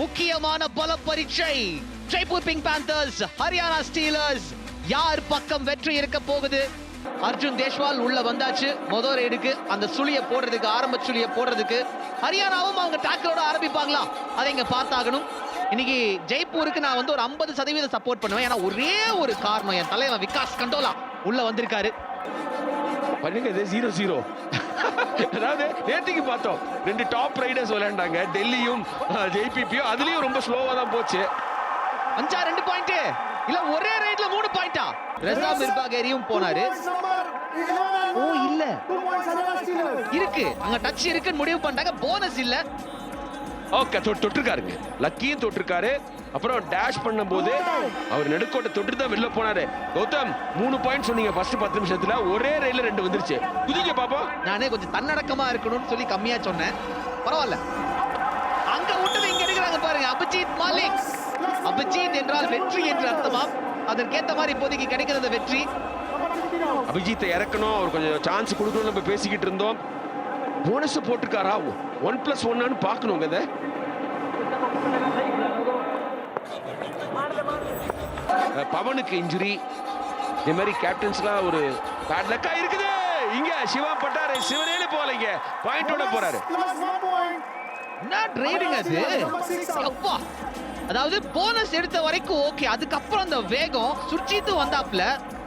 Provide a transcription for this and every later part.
முக்கியமான பல பரீட்சை. Jaipur pink panthers Haryana steelers யார் பக்கம் வெற்றி இருக்க போகுது? அர்ஜுன் தேஷ்வால் உள்ள வந்தாச்சு. மொதல் ரைடுக்கு அந்த சுழிய போடுறதுக்கு ஆரம்ப சுழிய போடுறதுக்கு. ஹரியானாவும் அவங்க டாக்கரோட ஆரம்பிப்பாங்களா? அதை இங்க பார்த்தாகணும். இன்னைக்கு ஜெய்ப்பூருக்கு நான் வந்து ஒரு 50% சதவீதம் சப்போர்ட் பண்ணுவேன். ஏன்னா ஒரே ஒரு காரணம் என் தலைவன் விகாஸ் கண்டோலா உள்ள வந்திருக்காரு. பண்ணுங்க இது ஜீரோ ஜீரோ அதாவது நேத்திக்கு பார்த்தோம் ரெண்டு டாப் ரைடர்ஸ் விளையாண்டாங்க. டெல்லியும் ஜேபிபியும். அதுலயும் ரொம்ப ஸ்லோவா தான் போச்சு. அஞ்சா ரெண்டு பாயிண்ட் இல்ல ஒரே ரைட்ல மூணு பாயிண்டா ரெசா மிர்பாகேரியும் போனாரு. ஓ இல்ல. இருக்கு. அங்க டச் இருக்குன்னு முடிவு பண்ணிட்டாங்க. போனஸ் இல்ல. ஓகே தொட்டிருக்காருங்க. லக்கியும் தொட்டிருக்காரு. அப்புறம் டேஷ் பண்ணும்போது அவர் நெடுக்கோட்டை தொட்டு தான் வெளில போனாரு. கௌதம் மூணு பாயிண்ட் சொன்னீங்க ஃபர்ஸ்ட் பத்து நிமிஷத்துல. ஒரே ரயில்ல ரெண்டு வந்துருச்சு. குதிங்க பாப்போம். நானே கொஞ்சம் தன்னடக்கமா இருக்கணும்னு சொல்லி கம்மியா சொன்னேன். பரவாயில்ல. அங்க விட்டது இங்க இருக்கிறாங்க பாருங்க அபிஜித் மாலிக். அபிஜித் என்றால் வெற்றி என்று அர்த்தமா அதற்கேத்த மாதிரி இப்போதைக்கு கிடைக்கிறது வெற்றி. அபிஜித்தை இறக்கணும். அவர் கொஞ்சம் சான்ஸ் கொடுக்கணும் நம்ம பேசிக்கிட்டு இருந்தோம். போனஸ் போட்டிருக்காரா? ஒன் பிளஸ் ஒன்னு பார்க்கணும் அதை பவனுக்கு இன்ஜுரி இந்த மாதிரி கேப்டன்ஸ்லாம் ஒரு பேட் லக்கா இருக்குது. இங்க சிவா பட்டாரு சிவனேனு போலங்க பாயிண்டோட போறாரு. என்ன ட்ரைவிங் அது. அப்பா அதாவது போனஸ் எடுத்த வரைக்கும் ஓகே அதுக்கப்புறம் அந்த வேகம் சுர்ஜித்து வந்தாப்ல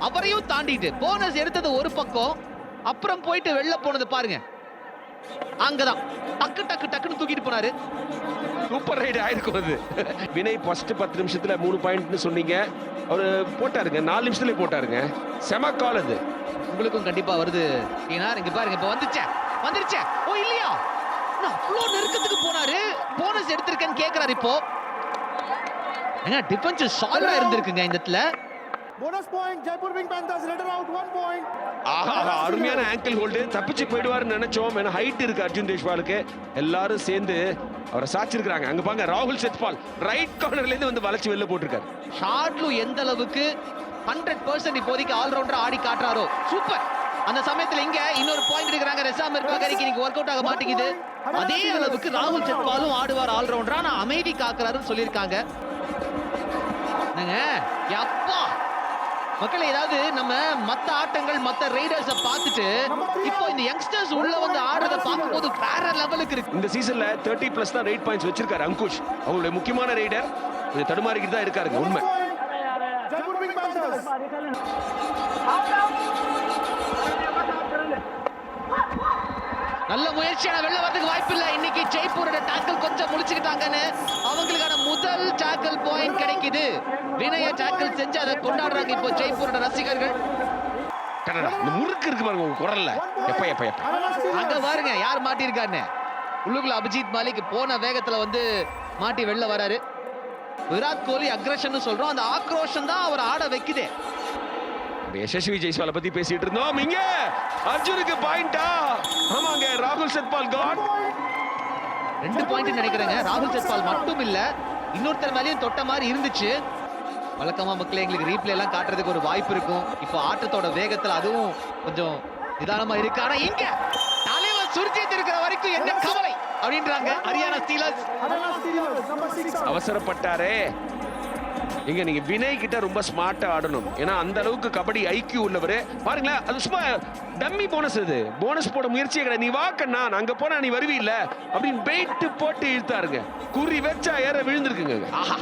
அவரையும் தாண்டிட்டு போனஸ் எடுத்தது ஒரு பக்கம் அப்புறம் போயிட்டு வெளில போனது பாருங்க. அங்கதான். டக்கு டக்கு டக்குன்னு தூக்கிட்டு போனாரு. சூப்பர் ரைடு ஆயிருக்கும் அது. வினய் ஃபர்ஸ்ட் பத்து நிமிஷத்துல மூணு பாயிண்ட்னு சொன்னீங்க. அவரு போட்டாருங்க நாலு நிமிஷத்துல போட்டாருங்க. செம கால் அது. உங்களுக்கும் கண்டிப்பா வருது. ஏன்னா இங்க பாருங்க இப்ப வந்துச்சே வந்துருச்சே. ஓ இல்லையா? என்ன அவ்வளோ நெருக்கத்துக்கு போனாரு? போனஸ் எடுத்திருக்கேன்னு கேக்குறாரு இப்போ. ஏன்னா டிஃபென்ஸ் சாலிடா இருந்திருக்குங்க இந்த இடத்துல. Bonus point, Jaipur Pink Panthers, letter out, one point. ஆஹா அருமையான ஆங்கிள் ஹோல்டு தப்பிச்சு போயிடுவாருன்னு நினைச்சோம். ஏன்னா ஹைட் இருக்கு அர்ஜுன் தேஷ்வாலுக்கு எல்லாரும் சேர்ந்து அவரை சாச்சிருக்காங்க அங்க பாங்க ராகுல் செத்பால் ரைட் கார்னர்ல இருந்து வந்து வளைச்சு வெளில போட்டிருக்காரு. ஷாட்லு எந்த அளவுக்கு ஹண்ட்ரட் பர்சன்ட் இப்போதைக்கு ஆல்ரவுண்டர் ஆடி காட்டுறாரோ. சூப்பர். அந்த சமயத்துல இங்க இன்னொரு பாயிண்ட் எடுக்கிறாங்க. ரெசா மிர்பாகரிக்கு இன்னைக்கு ஒர்க் அவுட் ஆக மாட்டேங்குது. அதே அளவுக்கு ராகுல் செத்பாலும் ஆடுவார் ஆல்ரவுண்டர் ஆனா அமைதி காக்குறாருன்னு சொல்லியிருக்காங்க. என்னங்க? அப்பா மக்களே ஏதாவது நம்ம மத்த ஆட்டங்கள் மத்த ரைடர்ஸ பார்த்துட்டு இப்போ இந்த யங்ஸ்டர்ஸ் உள்ள வந்து ஆடுறத பார்க்கும்போது வேற லெவலுக்கு இருக்கு. இந்த சீசன்ல தேர்ட்டி பிளஸ் தான் ரைட் பாயிண்ட்ஸ் வச்சிருக்காரு அங்குஷ். அவங்களுடைய முக்கியமான ரைடர் கொஞ்சம் தடுமாறிக்கிட்டு தான் இருக்காருங்க உண்மை. நல்ல முயற்சியான வெளில வரதுக்கு வாய்ப்பு இல்ல இன்னைக்கு ஜெய்ப்பூரோட டாக்கிள் கொஞ்சம் முடிச்சுக்கிட்டாங்கன்னு அவங்களுக்கான முதல் டாக்கிள் பாயிண்ட் கிடைக்குது வினய டாக்கிள் செஞ்சு அதை கொண்டாடுறாங்க. இப்போ ஜெய்ப்பூரோட ரசிகர்கள். இந்த முறுக்கு இருக்கு பாருங்க குரல்ல. எப்ப எப்ப எப்ப. அங்க பாருங்க யார் மாட்டியிருக்காருன்னு. உள்ளுக்குள்ள அபிஜித் மாலிக் போன வேகத்துல வந்து மாட்டி வெளில வராரு. விராட் கோலி அக்ரஷன் சொல்றோம். அந்த ஆக்ரோஷம் தான் அவர் ஆட வைக்குதே. யசஸ்வி ஜெய்ஸ்வாலை பத்தி பேசிட்டு இருந்தோம். இங்க அர்ஜுனுக்கு பாயிண்டா ஆமாங்க ராகுல் செத்பால் காட் ரெண்டு பாயிண்ட் நினைக்கிறேங்க. ராகுல் செத்பால் மட்டும் இல்ல இன்னொருத்தர் மேலயும் தொட்ட மாதிரி இருந்துச்சு. வழக்கமா மக்களே எங்களுக்கு ரீப்ளே எல்லாம் காட்டுறதுக்கு ஒரு வாய்ப்பு இருக்கும். இப்போ ஆட்டத்தோட வேகத்துல அதுவும் கொஞ்சம் நிதானமா இருக்கு. ஆனா இங்க தலைவர் சுர்ஜித் இருக்கிற வரைக்கும் என்ன கவலை? அப்படின்றாங்க. ஹரியானா ஸ்டீலர்ஸ். அவசரப்பட்டாரே. இங்க நீங்க வினய் கிட்ட ரொம்ப ஸ்மார்ட்டா ஆடணும். ஏன்னா அந்த அளவுக்கு கபடி ஐக்கியூ உள்ளவர். பாருங்களேன் அது சும்மா டம்மி போனஸ் அது போனஸ் போட முயற்சியே கிடையாது. நீ வாக்கண்ணா அங்க போனா நீ வருவீல்ல? அப்படின்னு பெயிட்டு போட்டு இழுத்தாருங்க. குறி வச்சா ஏற விழுந்திருக்குங்க. ஆஹா.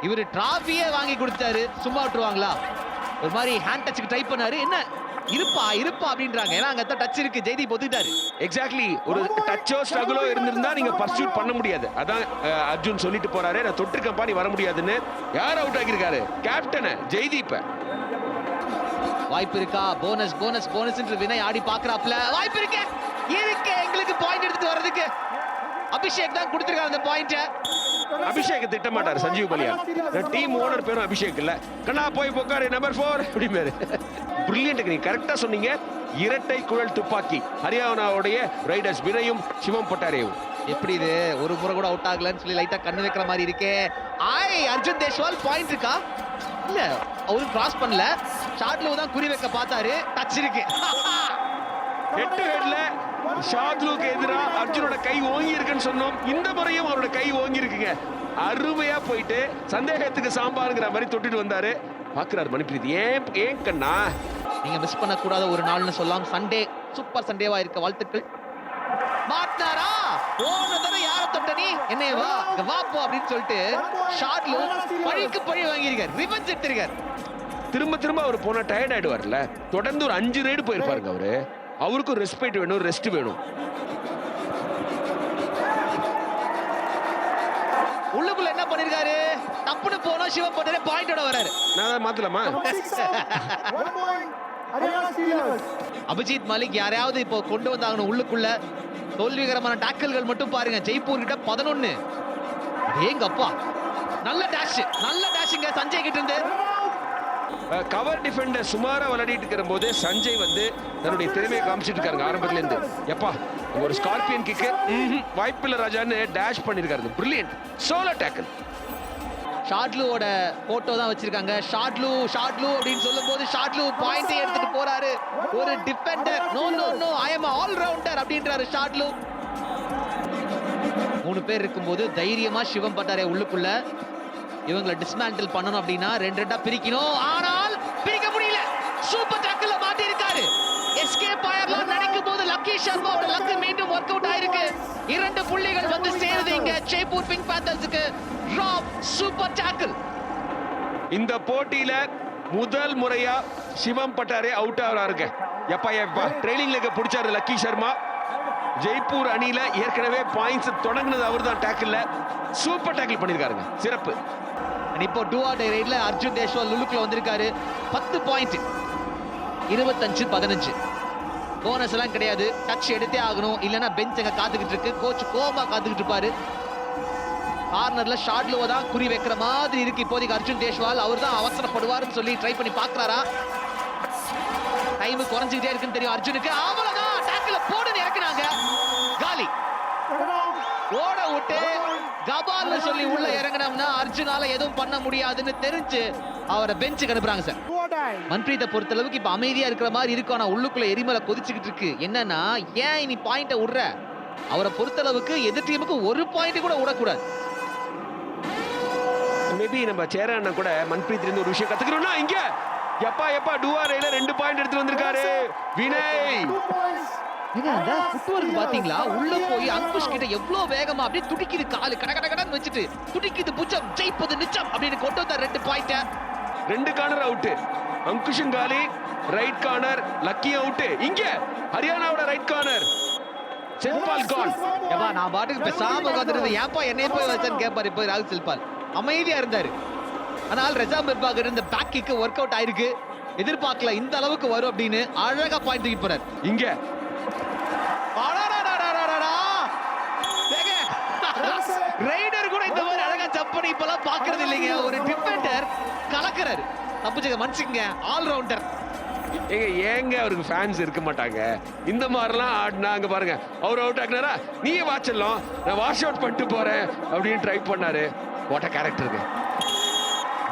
இவர் டிராஃபியே வாங்கி கொடுத்தாரு சும்மா விட்டுருவாங்களா? ஒரு மாதிரி ஹேண்ட் டச்சுக்கு ட்ரை பண்ணாரு. என்ன? இருப்பா இருப்பா அப்படின்றாங்க. ஏன்னா அங்க டச் இருக்கு. ஜெய்தீப் ஒத்துக்கிட்டாரு. எக்ஸாக்ட்லி ஒரு டச்சோ ஸ்ட்ரகிளோ இருந்திருந்தா நீங்க பர்சூட் பண்ண முடியாது. அதான் அர்ஜுன் சொல்லிட்டு போறாரு. நான் தொட்டிருக்கப்பா நீ வர முடியாதுன்னு யார் அவுட் ஆகியிருக்காரு கேப்டனை ஜெய்தீப்பை. வாய்ப்பு இருக்கா? போனஸ் போனஸ் போனஸ் என்று வினய் ஆடி பாக்குறாப்ல வாய்ப்பு இருக்கு. இருக்கு எங்களுக்கு பாயிண்ட் எடுத்துட்டு வர்றதுக்கு? அபிஷேக் தான் கொடுத்திருக்காரு அந்த பாயிண்ட அபிஷேக் திட்ட மாட்டார் சஞ்சீவ் பலியா. டீம் ஓனர் பேரும் அபிஷேக் இல்ல. கண்ணா போய் போக்காரு நம்பர் ஃபோர் அப்படிமாரு பிரில்லியன்ட் நீங்க கரெக்டா சொன்னீங்க. இரட்டை குழல் துப்பாக்கி. ஹரியானாவுடைய ரைடர்ஸ் வினயும் சிவம் பட்டாரேவும். எப்படி இது? ஒரு முறை கூட அவுட் ஆகலன்னு சொல்லி லைட்டா கண்ணு வைக்கிற மாதிரி இருக்கே. ஆய் அர்ஜுன் தேஷ்வால் பாயிண்ட் இருக்கா? இல்ல அவரு கிராஸ் பண்ணல. ஷாட்ல தான் குறி வைக்க பார்த்தாரு. டச் இருக்கு. ஹெட் ஹெட்ல ஷாத்லுக்கு எதிரா அர்ஜுனோட கை ஓங்கி இருக்குன்னு சொன்னோம். இந்த முறையும் அவரோட கை ஓங்கி இருக்குங்க. அருமையா போயிட்டு சந்தேகத்துக்கு சாம்பாருங்கிற மாதிரி தொட்டுட்டு வந்தாரு. பாக்குறாரு மணிப்பிரீத். ஏன் ஏன் கண்ணா? நீங்க மிஸ் பண்ணக்கூடாத ஒரு நாள்னு சொல்லலாம் சண்டே சூப்பர் சண்டேவா இருக்க வாழ்த்துக்கள். மாட்டினாரா? போன தடவை யார தொட்ட நீ? என்னைய வா வா போ அப்படின்னு சொல்லிட்டு ஷாட்ல பழிக்கு பழி வாங்கியிருக்கார். ரிவெஞ்ச் எடுத்திருக்கார். திரும்ப திரும்ப அவர் போனா டயர்ட் ஆயிடுவார்ல. தொடர்ந்து ஒரு அஞ்சு ரைடு போயிருப்பாருங்க அவரு. அவருக்கும் ரெஸ்பெக்ட் வேணும் ரெஸ்ட் வேணும். உள்ளுக்குள்ள என்ன பண்ணிருக்காரு? தப்புன்னு போனோம் சிவம் போட்டே பாயிண்டோட வராரு. நான் மாத்தலாமா. அபிஜித் மலிக் யாரையாவது இப்போ கொண்டு வந்தாங்கன்னு உள்ளுக்குள்ள தோல்விகரமான டாக்கல்கள் மட்டும் பாருங்க. ஜெய்ப்பூர் கிட்ட பதினொன்னு. ஏங்க அப்பா? நல்ல டேஷ் நல்ல டேஷிங்க சஞ்சய் கிட்ட இருந்து. கவர் டிஃபெண்டர் சுமாரா விளையாடிட்டு இருக்கிற போது சஞ்சய் வந்து தன்னுடைய திறமையை காமிச்சிட்டு இருக்காருங்க ஆரம்பத்துல இருந்து எப்பா ஒரு ஸ்கார்பியன் கிக்கு வாய்ப்பில்லை ராஜான்னு டேஷ் பண்ணியிருக்காரு பிரில்லியன்ட் சோலோ டேக்கிள் ஷாட்லுவோட போட்டோ தான் வச்சிருக்காங்க. ஷாட்லு ஷாட்லு அப்படின்னு சொல்லும் போது ஷாட்லு பாயிண்ட் எடுத்துட்டு போறாரு. ஒரு defender no no no I'm all rounder அப்படின்றாரு ஷாட்லு. மூணு பேர் இருக்கும்போது தைரியமா சிவம் பட்டாரே உள்ளுக்குள்ள. இவங்களை டிஸ்மேண்டில் பண்ணணும் அப்படின்னா ரெண்டு ரெண்டா பிரிக்கணும். ஆனால் பிரிக்க முடியல. சூப்பர் டேக்கிள் மாட்டி இருக்காரு எஸ்கே பாயர்லாம் நினைக்கும் போது லக்கி சர்மாவோட ஒர்க் அவுட் ஆயிருக்கு. இரண்டு புள்ளிகள் வந்து சேருது இங்க ஜெய்ப்பூர் பிங்க் பேந்தர்ஸுக்கு ராப் சூப்பர் டேக்கிள் இந்த போட்டியில முதல் முறையா சிவம் பட்டாரே அவுட் ஆகிறாருங்க. எப்பா எப்பா ட்ரெயிலிங் லெக்க பிடிச்சாரு லக்கி சர்மா. ஜெய்ப்பூர் அணியில ஏற்கனவே பாயிண்ட்ஸ் தொடங்குனது அவர் தான் டேக்கிள்ல சூப்பர் டேக்கிள் பண்ணிருக்காருங்க. சிறப்பு. இப்போ டூ ஆர் ரைட்ல அர்ஜுன் தேஷ்வால் லுலுக்குல வந்திருக்காரு. பத்து பாயிண்ட் இருபத்தஞ்சு பதினஞ்சு. போனஸ் எல்லாம் கிடையாது. டச் எடுத்தே ஆகணும். இல்லைன்னா பெஞ்ச் அங்கே காத்துக்கிட்டு இருக்கு. கோச் கோமா காத்துக்கிட்டு இருப்பாரு. கார்னர்ல ஷாட்லுவ தான் குறி வைக்கிற மாதிரி இருக்கு. இப்போதைக்கு அர்ஜுன் தேஷ்வால் அவர் தான் அவசரப்படுவாருன்னு சொல்லி ட்ரை பண்ணி பார்க்குறாரா? டைம் குறைஞ்சிக்கிட்டே இருக்குன்னு தெரியும் அர்ஜுனுக்கு. அவ்வளவுதான். டேக்கில் போடுன்னு இறக்குனாங்க. காலி. ஓட விட்டு கபால்னு சொல்லி உள்ள இறங்கினோம்னா அர்ஜுனால எதுவும் பண்ண முடியாதுன்னு தெரிஞ்சு அவரை பெஞ்சுக்கு அனுப்புறாங்க சார். மன்பிரீத்தை பொறுத்த அளவுக்கு இப்ப அமைதியா இருக்கிற மாதிரி இருக்கும். ஆனா உள்ளுக்குள்ள எரிமலை கொதிச்சுக்கிட்டு இருக்கு. என்னன்னா ஏன் இனி பாயிண்ட விடுற? அவரை பொறுத்த அளவுக்கு எதிர் டீமுக்கு ஒரு பாயிண்ட் கூட விடக்கூடாது. மேபி நம்ம சேர அண்ணா கூட மன்பிரீத் இருந்து ஒரு விஷயம் கத்துக்கிறோம்னா இங்க. எப்பா எப்பா டூஆர்ஐல ரெண்டு பாயிண்ட் எடுத்து வந்திருக்காரு. வினய். ஃபுட்வொர்க் பாத்தீங்களா? உள்ள போய் அங்குஷ் கிட்ட எவ்வளவு வேகமா அப்படியே துடிக்குது காலு. கட கட கடன்னு வச்சுட்டு துடிக்குது புஜம் ஜெயிப்பது நிச்சம் அப்படின்னு கொண்டு வந்தார் ரெண்டு பாயிண்ட ரெண்டு கார்னர் அவுட் அங்குஷன் காலி ரைட் கார்னர் லக்கி அவுட் இங்க ஹரியானாவோட ரைட் கார்னர் சென்பால் கான் ஏப்பா நான் பாட்டுக்கு பேசாம உட்காந்துருந்தேன் ஏன்பா என்னைய போய் வச்சேன்னு கேட்பாரு இப்போ ராகுல் செல்பால். அமைதியா இருந்தாரு. ஆனால் ரெஜா மிர்பாகர் இந்த பேக் கிக்கு ஒர்க் அவுட் ஆயிருக்கு. எதிர்பார்க்கல இந்த அளவுக்கு வரும் அப்படின்னு அழகா பாயிண்ட் தூக்கி போறாரு. இங்க. ரைடர் கூட இந்த மாதிரி அழகா ஜம்ப் பண்ணி இப்பெல்லாம் பாக்குறது இல்லைங்க. ஒரு கலக்குறாரு. தப்புச்சுங்க மன்னிச்சுங்க ஆல் ரவுண்டர் ஏங்க ஏங்க அவருக்கு ஃபேன்ஸ் இருக்க மாட்டாங்க? இந்த மாதிரிலாம் ஆடினா அங்க பாருங்க. அவர் அவுட் ஆகினாரா நீயே வாச்சிடலாம் நான் வாஷ் அவுட் பண்ணிட்டு போறேன் அப்படின்னு ட்ரை பண்ணாரு. வாட் கேரக்டருங்க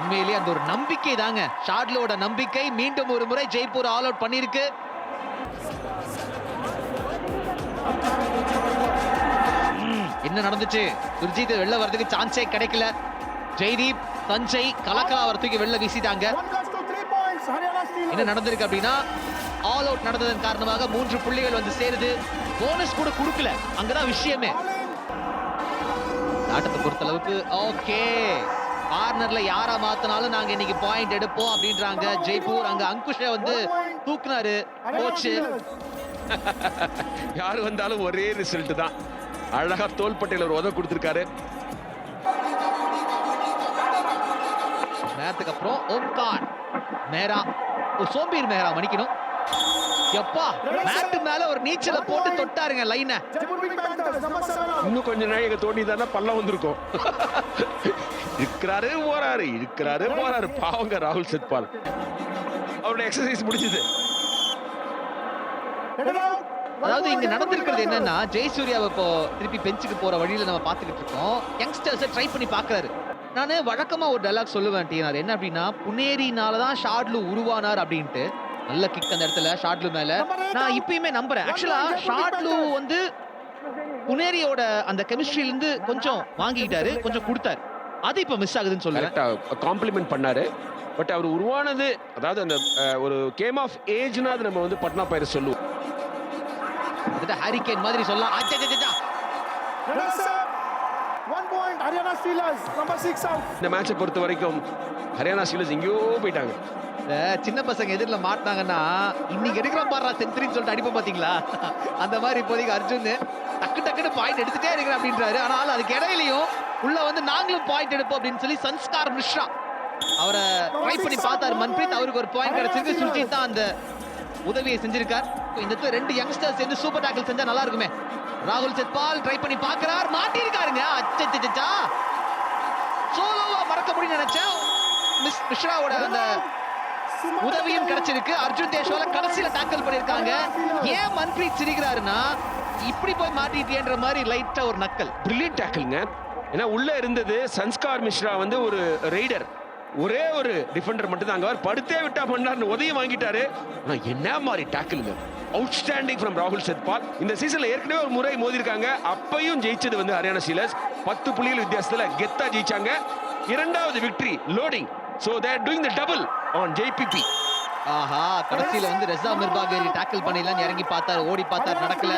உண்மையிலேயே அந்த ஒரு நம்பிக்கை தாங்க. ஷாட்லோட நம்பிக்கை மீண்டும் ஒரு முறை ஜெய்ப்பூர் ஆல் அவுட் பண்ணிருக்கு ம், என்ன நடந்துச்சு? சுர்ஜித் வெளில வர்றதுக்கு சான்ஸே கிடைக்கல. ஜெய்தீப் சஞ்சய் கலக்கலா வரத்துக்கு வெளில வீசிட்டாங்க. என்ன நடந்திருக்கு அப்படின்னா ஆல் அவுட் நடந்ததன் காரணமாக மூன்று புள்ளிகள் வந்து சேருது. போனஸ் கூட கொடுக்கல. அங்கதான் விஷயமே. ஆட்டத்தை பொறுத்த அளவுக்கு ஓகே கார்னர்ல யாரா மாத்தினாலும் நாங்க இன்னைக்கு பாயிண்ட் எடுப்போம் அப்படின்றாங்க. ஜெய்ப்பூர் அங்க அங்குஷ வந்து தூக்குனாரு. Haryana coach Steelers. யாரு வந்தாலும் ஒரே ரிசல்ட் தான். அழகா தோள்பட்டையில ஒரு உத கொடுத்திருக்காரு. நேரத்துக்கு அப்புறம் ஓம்கார் மேரா ஒரு சோம்பீர் மேரா மன்னிக்கணும். எப்பா மேட்டு மேல ஒரு நீச்சலை போட்டு தொட்டாருங்க லைனை. இன்னும் கொஞ்ச நாள் எங்க தோண்டி தானே பள்ளம் வந்திருக்கும். இருக்கிறாரு போறாரு இருக்கிறாரு போறாரு. பாவங்க ராகுல் சத்பால் அவருடைய எக்ஸசைஸ் முடிஞ்சது. அதாவது இங்க நடந்திருக்கிறது என்னன்னா ஜெயசூர்யாவை இப்போ திருப்பி பெஞ்சுக்கு போற வழியில நம்ம பாத்துக்கிட்டு இருக்கோம். யங்ஸ்டர்ஸை ட்ரை பண்ணி பாக்குறாரு நானு வழக்கமா ஒரு டைலாக் சொல்லுவேன் டீனார் என்ன அப்படின்னா புனேரினால தான் ஷாட்லு உருவானார் அப்படின்ட்டு. நல்ல கிக் அந்த இடத்துல ஷாட்லு மேல. நான் இப்பயுமே நம்புறேன். ஆக்சுவலா ஷாட்லு வந்து புனேரியோட அந்த கெமிஸ்ட்ரியில இருந்து கொஞ்சம் வாங்கிக்கிட்டாரு கொஞ்சம் கொடுத்தாரு. அது இப்ப மிஸ் ஆகுதுன்னு சொல்லுவேன். கரெக்டா காம்ப்ளிமெண்ட் பண்ணாரு. பட் அவர் உருவானது அதாவது அந்த ஒரு கேம் ஆஃப் ஏஜ்னா அது நம்ம வந்து பட்னா பயிர் சொல்லுவோம். ஹாரிகேன் மாதிரி சொல்லலாம். Haryana Steelers. Number six out. இந்த மேட்சை பொறுத்த வரைக்கும் ஹரியானா ஸ்டீலர்ஸ் எங்கேயோ போயிட்டாங்க. இந்த சின்ன பசங்க எதிரில மாட்டினாங்கன்னா இன்னைக்கு எடுக்கிற பாடுறா செஞ்சுரின்னு சொல்லிட்டு அடிப்போம் பாத்தீங்களா? அந்த மாதிரி இப்போதைக்கு அர்ஜுன் டக்கு டக்குன்னு பாயிண்ட் எடுத்துட்டே இருக்கிறேன் அப்படின்றாரு. ஆனால் அதுக்கு இடையிலையும் உள்ள வந்து நாங்களும் பாயிண்ட் எடுப்போம் அப்படின்னு சொல்லி சன்ஸ்கார் மிஸ்ரா அவரை ட்ரை பண்ணி பார்த்தாரு. மன்பிரீத் அவருக்கு ஒரு பாயிண்ட் கிடைச்சிருக்கு. சுர்ஜித் தான் அந்த உதவியை செஞ்சிருக்கார். இந்த இடத்துல ரெண்டு யங்ஸ்டர்ஸ் சேர்ந்து சூப்பர் டாக்கிள் செஞ்சா நல்லா இருக்குமே. ராகுல் செத்பால் ட்ரை பண்ணி பாக்குறார் மாட்டிருக்காருங்க அச்சச்சா சோலோவா மறக்க முடியும் நினைச்சேன். மிஸ் மிஸ்ராவோட அந்த உதவியும் கிடைச்சிருக்கு. அர்ஜுன் தேஷ்வால கடைசியில டாக்கல் பண்ணிருக்காங்க ஏன் மன்பிரீத் சிரிக்கிறாருன்னா இப்படி போய் மாட்டிட்டியன்ற மாதிரி லைட்டா ஒரு நக்கல். பிரில்லியன்ட் டேக்கிள்ங்க ஏன்னா உள்ள இருந்தது சன்ஸ்கார் மிஸ்ரா வந்து ஒரு ரைடர் ஒரே ஒரு டிஃபெண்டர் மட்டும் தான் அங்க படுத்தே விட்டா பண்ணார்னு உதவி வாங்கிட்டாரு. ஆனா என்ன மாதிரி டேக்கிள்ங்க அவுட்ஸ்டாண்டிங் ஃப்ரம் ராகுல் சத்பால் இந்த சீசன்ல ஏற்கனவே ஒரு முறை மோதிருக்காங்க அப்பையும் ஜெயிச்சது வந்து ஹரியானா ஸ்டீலர்ஸ் பத்து புள்ளிகள் வித்தியாசத்துல கெத்தா ஜெயிச்சாங்க. இரண்டாவது victory loading so they're doing the double on JPP ஆஹா கடைசியில வந்து ரெசா மிர்பாகரி டாக்கிள் பண்ணிடலாம் இறங்கி பார்த்தாரு ஓடி பார்த்தாரு நடக்கல.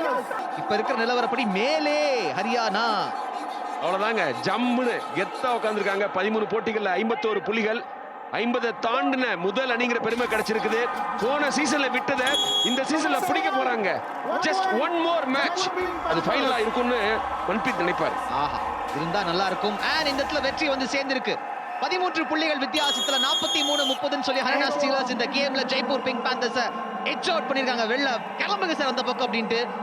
இப்ப இருக்கிற நிலவரப்படி மேலே ஹரியானா. அவ்வளவுதாங்க ஜம்முன்னு கெத்தா உட்காந்துருக்காங்க பதிமூணு போட்டிகள்ல ஐம்பத்தோரு புள்ளிகள். ஐம்பதை தாண்டின முதல் அணிங்கிற பெருமை கிடைச்சிருக்குது. போன சீசன்ல விட்டதை இந்த சீசன்ல பிடிக்க போறாங்க. ஜஸ்ட் ஒன் மோர் மேட்ச் அது ஃபைனலா இருக்கும்னு மன்பித் நினைப்பாரு. ஆஹா இருந்தா நல்லா இருக்கும். அண்ட் இந்த இடத்துல வெற்றி வந்து சேர்ந்திருக்கு. பதிமூன்று புள்ளிகள் வித்தியாசத்துல நாற்பத்தி மூணு முப்பதுன்னு சொல்லி ஹரியானா ஸ்டீலர்ஸ் இந்த கேம்ல ஜெய்ப்பூர் பிங்க் பேந்தர்ஸ் எச் அவுட் பண்ணிருக்காங்க வெளில கிளம்புங்க சார் அந்த பக்கம் அப்படின்ட்டு.